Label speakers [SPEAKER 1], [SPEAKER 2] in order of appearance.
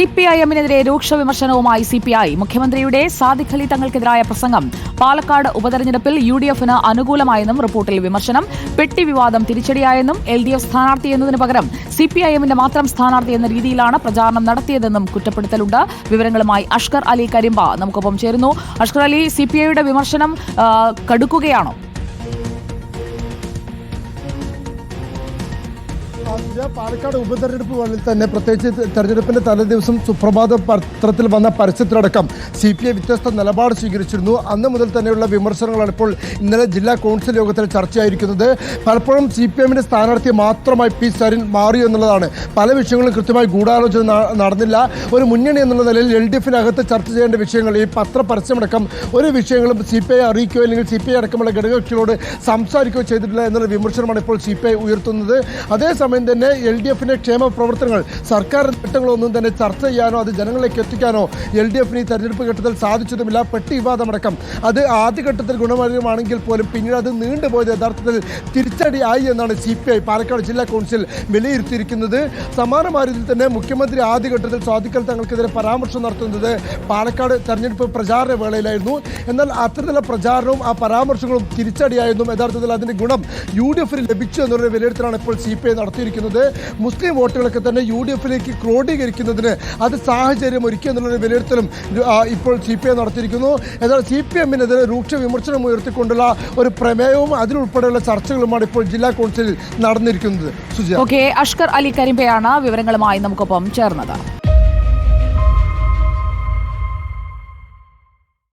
[SPEAKER 1] C P I എമ്മിനെതിരെ രൂക്ഷ വിമർശനവുമായി C P I മുഖ്യമന്ത്രിയുടെ സാദിഖ് അലി തങ്ങൾക്കെതിരായ പ്രസംഗം. പാലക്കാട് ഉപതെരഞ്ഞെടുപ്പിൽ യു ഡി എഫിന് അനുകൂലമായെന്നും റിപ്പോർട്ടിൽ വിമർശനം. പെട്ടി വിവാദം തിരിച്ചടിയായെന്നും എൽ ഡി എഫ് സ്ഥാനാർത്ഥി പകരം സി പി ഐ എമ്മിന്റെ മാത്രം സ്ഥാനാർത്ഥി എന്ന രീതിയിലാണ് പ്രചാരണം നടത്തിയതെന്നും കുറ്റപ്പെടുത്തലുണ്ട്. വിവരങ്ങളുമായി അഷ്കർ അലി കരിമ്പ നമുക്കൊപ്പം ചേരുന്നു. അഷ്കർ അലി സി പി ഐയുടെ വിമർശനം കടുക്കുകയാണോ?
[SPEAKER 2] പാലക്കാട് ഉപതെരഞ്ഞെടുപ്പ് വേളയിൽ തന്നെ പ്രത്യേകിച്ച് തെരഞ്ഞെടുപ്പിന്റെ തലേദിവസം സുപ്രഭാത പത്രത്തിൽ വന്ന പരസ്യത്തിലടക്കം സി പി ഐ വ്യത്യസ്ത നിലപാട് സ്വീകരിച്ചിരുന്നു. അന്ന് മുതൽ തന്നെയുള്ള വിമർശനങ്ങളാണ് ഇപ്പോൾ ഇന്നലെ ജില്ലാ കൗൺസിൽ യോഗത്തിൽ ചർച്ചയായിരിക്കുന്നത്. പലപ്പോഴും സി പി എമ്മിന്റെ സ്ഥാനാർത്ഥി മാത്രമായി പി സരിൻ മാറി എന്നുള്ളതാണ്. പല വിഷയങ്ങളും കൃത്യമായി ഗൂഢാലോചന നടന്നില്ല. ഒരു മുന്നണി എന്നുള്ള നിലയിൽ എൽ ഡി എഫിനകത്ത് ചർച്ച ചെയ്യേണ്ട വിഷയങ്ങൾ ഈ പത്ര പരസ്യമടക്കം ഒരു വിഷയങ്ങളും സി പി ഐ അറിയിക്കുകയോ അല്ലെങ്കിൽ സി പി ഐ അടക്കമുള്ള ഘടകകക്ഷികളോട് സംസാരിക്കുകയോ ചെയ്തിട്ടില്ല എന്നുള്ള വിമർശനമാണ് ഇപ്പോൾ സി പി ഐ ഉയർത്തുന്നത്. അതേസമയം തന്നെ എൽ ഡി എഫിന്റെ ക്ഷേമ പ്രവർത്തനങ്ങൾ സർക്കാർ നേട്ടങ്ങളൊന്നും തന്നെ ചർച്ച ചെയ്യാനോ അത് ജനങ്ങളിലേക്ക് എത്തിക്കാനോ എൽ ഡി എഫിന് ഈ തെരഞ്ഞെടുപ്പ് ഘട്ടത്തിൽ സാധിച്ചതുമില്ല. പെട്ടി വിവാദമടക്കം അത് ആദ്യഘട്ടത്തിൽ ഗുണമാണെങ്കിൽ പോലും പിന്നീട് അത് നീണ്ടുപോയത് യഥാർത്ഥത്തിൽ തിരിച്ചടിയായി എന്നാണ് സി പി ഐ പാലക്കാട് ജില്ലാ കൗൺസിൽ വിലയിരുത്തിയിരിക്കുന്നത്. സമാനമായ രീതിയിൽ തന്നെ മുഖ്യമന്ത്രി ആദ്യഘട്ടത്തിൽ സ്വാധിക്കൽ തങ്ങൾക്കെതിരെ പരാമർശം നടത്തുന്നത് പാലക്കാട് തെരഞ്ഞെടുപ്പ് പ്രചാരണ വേളയിലായിരുന്നു. എന്നാൽ അത്തരത്തിലുള്ള പ്രചാരണവും ആ പരാമർശങ്ങളും തിരിച്ചടിയായെന്നും യഥാർത്ഥത്തിൽ അതിന്റെ ഗുണം യു ഡി എഫിന് ലഭിച്ചു എന്നൊരു വിലയിരുത്തലാണ് ഇപ്പോൾ സി പി ഐ മുസ്ലിം വോട്ടുകളൊക്കെ തന്നെ യു ഡി എഫിലേക്ക് ക്രോഡീകരിക്കുന്നതിന് അത് സാഹചര്യം ഒരുക്കുക എന്നുള്ളൊരു വിലയിരുത്തലും ഇപ്പോൾ സി പി ഐ നടത്തിയിരിക്കുന്നു. എന്നാൽ സി പി എമ്മിനെതിരെ രൂക്ഷ വിമർശനം ഉയർത്തിക്കൊണ്ടുള്ള ഒരു പ്രമേയവും അതിലുൾപ്പെടെയുള്ള ചർച്ചകളുമാണ് ഇപ്പോൾ ജില്ലാ കൗൺസിലിൽ നടന്നിരിക്കുന്നത്.
[SPEAKER 1] ഓക്കെ അഷ്കർ അലി കരിമ്പയാണ് വിവരങ്ങളുമായി നമുക്കൊപ്പം ചേർന്നത്.